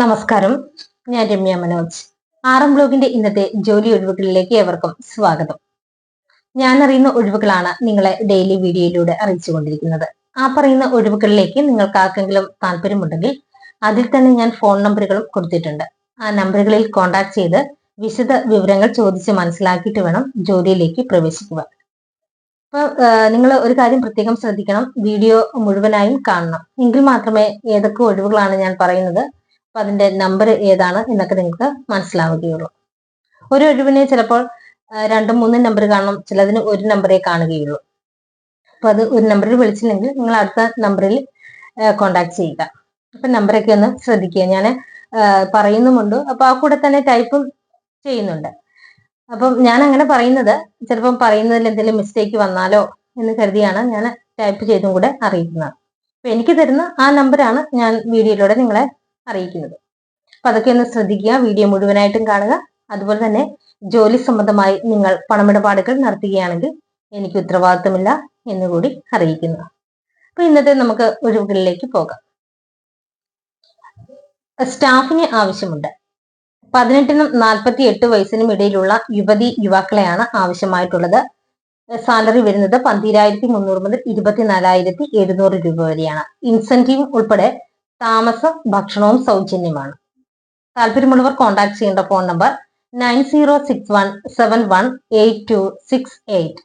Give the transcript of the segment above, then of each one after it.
നമസ്കാരം. ഞാൻ രമ്യ മനോജ്. ആറം ബ്ലോഗിന്റെ ഇന്നത്തെ ജോലി ഒഴിവുകളിലേക്ക് ഏവർക്കും സ്വാഗതം. ഞാൻ അറിയുന്ന ഒഴിവുകളാണ് നിങ്ങളെ ഡെയിലി വീഡിയോയിലൂടെ അറിയിച്ചുകൊണ്ടിരിക്കുന്നത്. ആ പറയുന്ന ഒഴിവുകളിലേക്ക് നിങ്ങൾക്ക് ആർക്കെങ്കിലും താല്പര്യമുണ്ടെങ്കിൽ അതിൽ തന്നെ ഞാൻ ഫോൺ നമ്പറുകളും കൊടുത്തിട്ടുണ്ട്. ആ നമ്പറുകളിൽ കോൺടാക്ട് ചെയ്ത് വിശദ വിവരങ്ങൾ ചോദിച്ച് മനസ്സിലാക്കിയിട്ട് വേണം ജോലിയിലേക്ക് പ്രവേശിക്കുക അപ്പൊ നിങ്ങൾ ഒരു കാര്യം പ്രത്യേകം ശ്രദ്ധിക്കണം. വീഡിയോ മുഴുവനായും കാണണം. എങ്കിൽ മാത്രമേ ഏതൊക്കെ ഒഴിവുകളാണ് ഞാൻ പറയുന്നത് അപ്പൊ അതിന്റെ നമ്പർ ഏതാണ് എന്നൊക്കെ നിങ്ങൾക്ക് മനസ്സിലാവുകയുള്ളൂ. ഒരു ഒഴിവിന് ചിലപ്പോൾ രണ്ടും മൂന്നും നമ്പർ കാണണം ചിലതിന് ഒരു നമ്പറേ കാണുകയുള്ളൂ. അപ്പൊ അത് ഒരു നമ്പറിൽ വിളിച്ചില്ലെങ്കിൽ നിങ്ങൾ അടുത്ത നമ്പറിൽ കോണ്ടാക്ട് ചെയ്യുക. അപ്പൊ നമ്പറൊക്കെ ഒന്ന് ശ്രദ്ധിക്കുക. ഞാൻ പറയുന്നുമുണ്ട്. അപ്പൊ ആ കൂടെ തന്നെ ടൈപ്പും ചെയ്യുന്നുണ്ട്. അപ്പം ഞാൻ അങ്ങനെ പറയുന്നത് ചിലപ്പം പറയുന്നതിൽ എന്തെങ്കിലും മിസ്റ്റേക്ക് വന്നാലോ എന്ന് കരുതിയാണ് ഞാൻ ടൈപ്പ് ചെയ്തും കൂടെ അറിയിക്കുന്നത്. അപ്പൊ എനിക്ക് തരുന്ന ആ നമ്പറാണ് ഞാൻ വീഡിയോയിലൂടെ നിങ്ങളെ അറിയിക്കുന്നത്. അപ്പൊ അതൊക്കെ ഒന്ന് ശ്രദ്ധിക്കുക. വീഡിയോ മുഴുവനായിട്ടും കാണുക. അതുപോലെ തന്നെ ജോലി സംബന്ധമായി നിങ്ങൾ പണമിടപാടുകൾ നടത്തുകയാണെങ്കിൽ എനിക്ക് ഉത്തരവാദിത്തമില്ല എന്നുകൂടി അറിയിക്കുന്നു. അപ്പൊ ഇന്നത്തെ നമുക്ക് ഒഴിവുകളിലേക്ക് പോകാം. സ്റ്റാഫിന് ആവശ്യമുണ്ട്. പതിനെട്ടിനും നാൽപ്പത്തി എട്ട് വയസ്സിനും ഇടയിലുള്ള യുവതി യുവാക്കളെയാണ് ആവശ്യമായിട്ടുള്ളത്. സാലറി വരുന്നത് പന്തിരായിരത്തി മുന്നൂറ് മുതൽ ഇരുപത്തിനാലായിരത്തി എഴുന്നൂറ് രൂപ വരെയാണ്. ഇൻസെന്റീവ് ഉൾപ്പെടെ താമസം ഭക്ഷണവും സൗജന്യമാണ്. താല്പര്യമുള്ളവർ കോൺടാക്ട് ചെയ്യേണ്ട phone number nine zero six one seven one eight two six eight.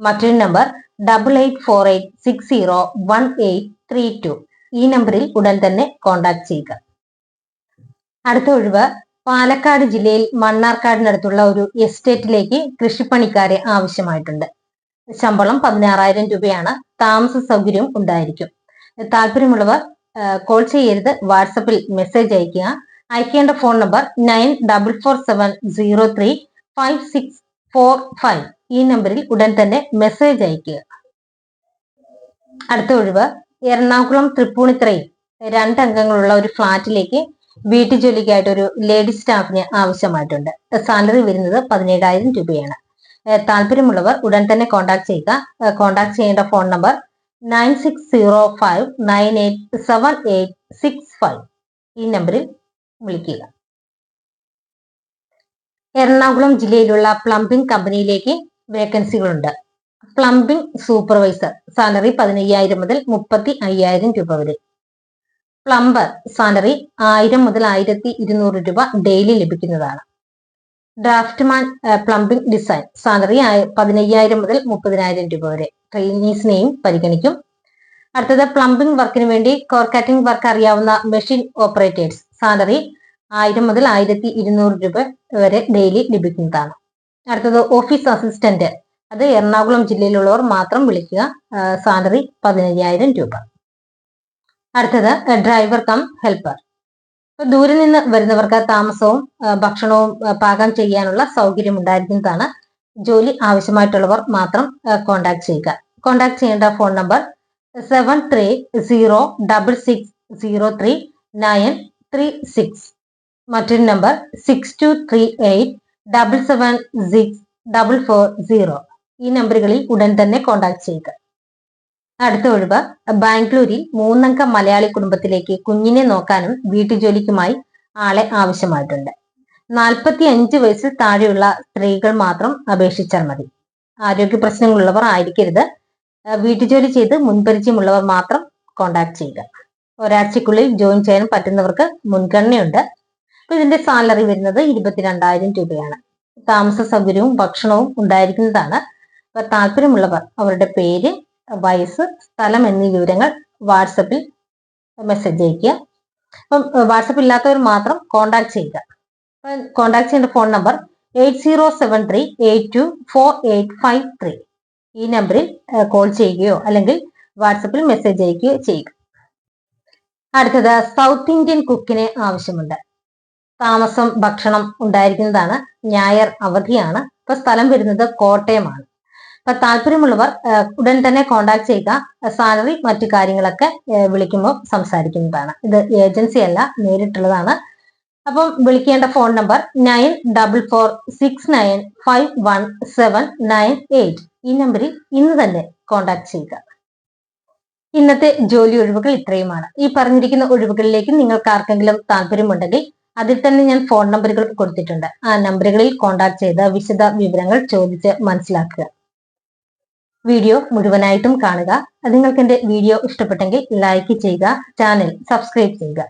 മറ്റൊരു number double eight four eight six zero one eight three two. ഈ നമ്പറിൽ ഉടൻ തന്നെ കോൺടാക്ട് ചെയ്യുക. അടുത്ത ഒഴിവ് പാലക്കാട് ജില്ലയിൽ മണ്ണാർക്കാടിനടുത്തുള്ള ഒരു എസ്റ്റേറ്റിലേക്ക് കൃഷിപ്പണിക്കാരെ ആവശ്യമായിട്ടുണ്ട്. ശമ്പളം പതിനാറായിരം രൂപയാണ്. താമസ സൗകര്യം ഉണ്ടായിരിക്കും. താല്പര്യമുള്ളവർ കോൾ ചെയ്യരുത്. വാട്സപ്പിൽ മെസ്സേജ് അയക്കുക. അയക്കേണ്ട phone number nine double four seven zero three five six four five. ഈ നമ്പറിൽ ഉടൻ തന്നെ മെസ്സേജ് അയക്കുക. അടുത്ത ഒഴിവ് എറണാകുളം തൃപ്പൂണിത്തറയിൽ രണ്ടംഗങ്ങളുള്ള ഒരു ഫ്ളാറ്റിലേക്ക് വീട്ടുജോലിക്കായിട്ട് ഒരു ലേഡി സ്റ്റാഫിന് ആവശ്യമായിട്ടുണ്ട്. സാലറി വരുന്നത് പതിനേഴായിരം രൂപയാണ്. താല്പര്യമുള്ളവർ ഉടൻ തന്നെ കോൺടാക്ട് ചെയ്യുക. കോൺടാക്ട് ചെയ്യേണ്ട phone number nine six zero five nine eight seven eight six five. ഈ നമ്പറിൽ വിളിക്കുക. എറണാകുളം ജില്ലയിലുള്ള പ്ലംബിംഗ് കമ്പനിയിലേക്ക് വേക്കൻസികളുണ്ട് പ്ലംബിംഗ് സൂപ്പർവൈസർ സാലറി പതിനയ്യായിരം മുതൽ മുപ്പത്തി അയ്യായിരം രൂപ വരെ. പ്ലംബർ സാലറി ആയിരം മുതൽ ആയിരത്തി ഇരുന്നൂറ് രൂപ ഡെയിലി ലഭിക്കുന്നതാണ്. ഡ്രാഫ്റ്റ്മാൻ പ്ലംബിംഗ് ഡിസൈൻ സാലറി പതിനയ്യായിരം മുതൽ മുപ്പതിനായിരം രൂപ വരെ. ട്രെയിനീസിനെയും പരിഗണിക്കും. അടുത്തത് പ്ലംബിംഗ് വർക്കിന് വേണ്ടി കോർ കട്ടിംഗ് വർക്ക് അറിയാവുന്ന മെഷീൻ ഓപ്പറേറ്റേഴ്സ് സാലറി ആയിരം മുതൽ ആയിരത്തി ഇരുന്നൂറ് രൂപ വരെ ഡെയിലി ലഭിക്കുന്നതാണ്. അടുത്തത് ഓഫീസ് അസിസ്റ്റന്റ് അത് എറണാകുളം ജില്ലയിലുള്ളവർ മാത്രം വിളിക്കുക. സാലറി പതിനയ്യായിരം രൂപ. അടുത്തത് ഡ്രൈവർ കം ഹെൽപ്പർ ദൂരെ നിന്ന് വരുന്നവർക്ക് താമസവും ഭക്ഷണവും പാകം ചെയ്യാനുള്ള സൗകര്യം ഉണ്ടായിരിക്കുന്നതാണ് ജോലി ആവശ്യമായിട്ടുള്ളവർ മാത്രം കോണ്ടാക്ട് ചെയ്യുക. കോണ്ടാക്ട് ചെയ്യേണ്ട phone number seven three zero double six zero three nine three six മറ്റൊരു number six two three eight double seven six double four zero ഈ നമ്പറുകളിൽ ഉടൻ തന്നെ കോണ്ടാക്ട് ചെയ്യുക. അടുത്ത ഒഴിവ് ബാംഗ്ലൂരിൽ മൂന്നംഗ മലയാളി കുടുംബത്തിലേക്ക് കുഞ്ഞിനെ നോക്കാനും വീട്ടുജോലിക്കുമായി ആളെ ആവശ്യമായിട്ടുണ്ട്. നാൽപ്പത്തി അഞ്ച് വയസ്സിൽ താഴെയുള്ള സ്ത്രീകൾ മാത്രം അപേക്ഷിച്ചാൽ മതി. ആരോഗ്യ പ്രശ്നങ്ങളുള്ളവർ ആയിരിക്കരുത്. വീട്ടുജോലി ചെയ്ത് മുൻപരിചയമുള്ളവർ മാത്രം കോണ്ടാക്ട് ചെയ്യുക. ഒരാഴ്ചക്കുള്ളിൽ ജോയിൻ ചെയ്യാൻ പറ്റുന്നവർക്ക് മുൻഗണനയുണ്ട്. അപ്പൊ ഇതിന്റെ സാലറി വരുന്നത് ഇരുപത്തിരണ്ടായിരം രൂപയാണ്. താമസ സൗകര്യവും ഭക്ഷണവും ഉണ്ടായിരിക്കുന്നതാണ്. അപ്പൊ താല്പര്യമുള്ളവർ അവരുടെ പേര് വയസ്സ് സ്ഥലം എന്നീ വിവരങ്ങൾ വാട്സപ്പിൽ മെസ്സേജ് അയക്കുക അപ്പം വാട്സപ്പ് ഇല്ലാത്തവർ മാത്രം കോണ്ടാക്ട് ചെയ്യുക. കോണ്ടാക്ട് ചെയ്യേണ്ട phone number eight zero seven three eight two four eight five three ഈ നമ്പറിൽ കോൾ ചെയ്യുകയോ അല്ലെങ്കിൽ വാട്സപ്പിൽ മെസ്സേജ് അയക്കുകയോ ചെയ്യുക. അടുത്തത് സൗത്ത് ഇന്ത്യൻ കുക്കിന് ആവശ്യമുണ്ട്. താമസം ഭക്ഷണം ഉണ്ടായിരിക്കുന്നതാണ് ഞായർ അവധിയാണ്. ഇപ്പൊ സ്ഥലം വരുന്നത് കോട്ടയമാണ്. അപ്പൊ താല്പര്യമുള്ളവർ ഉടൻ തന്നെ കോണ്ടാക്ട് ചെയ്യുക. സാലറി മറ്റു കാര്യങ്ങളൊക്കെ വിളിക്കുമ്പോൾ സംസാരിക്കുന്നതാണ്. ഇത് ഏജൻസി അല്ല നേരിട്ടുള്ളതാണ്. അപ്പം വിളിക്കേണ്ട phone number nine double four six nine five one seven nine eight ഈ നമ്പറിൽ ഇന്ന് തന്നെ കോണ്ടാക്ട് ചെയ്യുക. ഇന്നത്തെ ജോലി ഒഴിവുകൾ ഇത്രയുമാണ്. ഈ പറഞ്ഞിരിക്കുന്ന ഒഴിവുകളിലേക്ക് നിങ്ങൾക്ക് ആർക്കെങ്കിലും താല്പര്യമുണ്ടെങ്കിൽ അതിൽ തന്നെ ഞാൻ ഫോൺ നമ്പറുകൾ കൊടുത്തിട്ടുണ്ട്. ആ നമ്പറുകളിൽ കോൺടാക്ട് ചെയ്ത് വിശദ വിവരങ്ങൾ ചോദിച്ച് മനസ്സിലാക്കുക. വീഡിയോ മുഴുവനായിട്ടും കാണുക. നിങ്ങൾക്ക് എന്റെ വീഡിയോ ഇഷ്ടപ്പെട്ടെങ്കിൽ ലൈക്ക് ചെയ്യുക ചാനൽ സബ്സ്ക്രൈബ് ചെയ്യുക.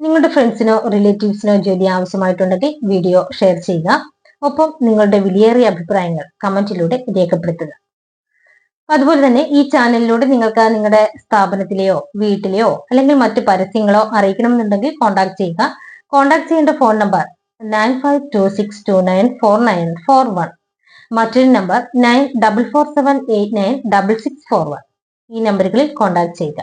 നിങ്ങളുടെ ഫ്രണ്ട്സിനോ റിലേറ്റീവ്സിനോ ജോലി ആവശ്യമായിട്ടുണ്ടെങ്കിൽ വീഡിയോ ഷെയർ ചെയ്യുക. ഒപ്പം നിങ്ങളുടെ വിലയേറിയ അഭിപ്രായങ്ങൾ കമന്റിലൂടെ രേഖപ്പെടുത്തുക. അതുപോലെ തന്നെ ഈ ചാനലിലൂടെ നിങ്ങൾക്ക് നിങ്ങളുടെ സ്ഥാപനത്തിലെയോ വീട്ടിലെയോ അല്ലെങ്കിൽ മറ്റു പരസ്യങ്ങളോ അറിയിക്കണമെന്നുണ്ടെങ്കിൽ കോൺടാക്ട് ചെയ്യുക. കോൺടാക്ട് ചെയ്യേണ്ട phone number nine five two six two nine four nine four one മറ്റൊരു number nine double four seven eight nine double six four one ഈ നമ്പറുകളിൽ കോൺടാക്ട് ചെയ്യുക.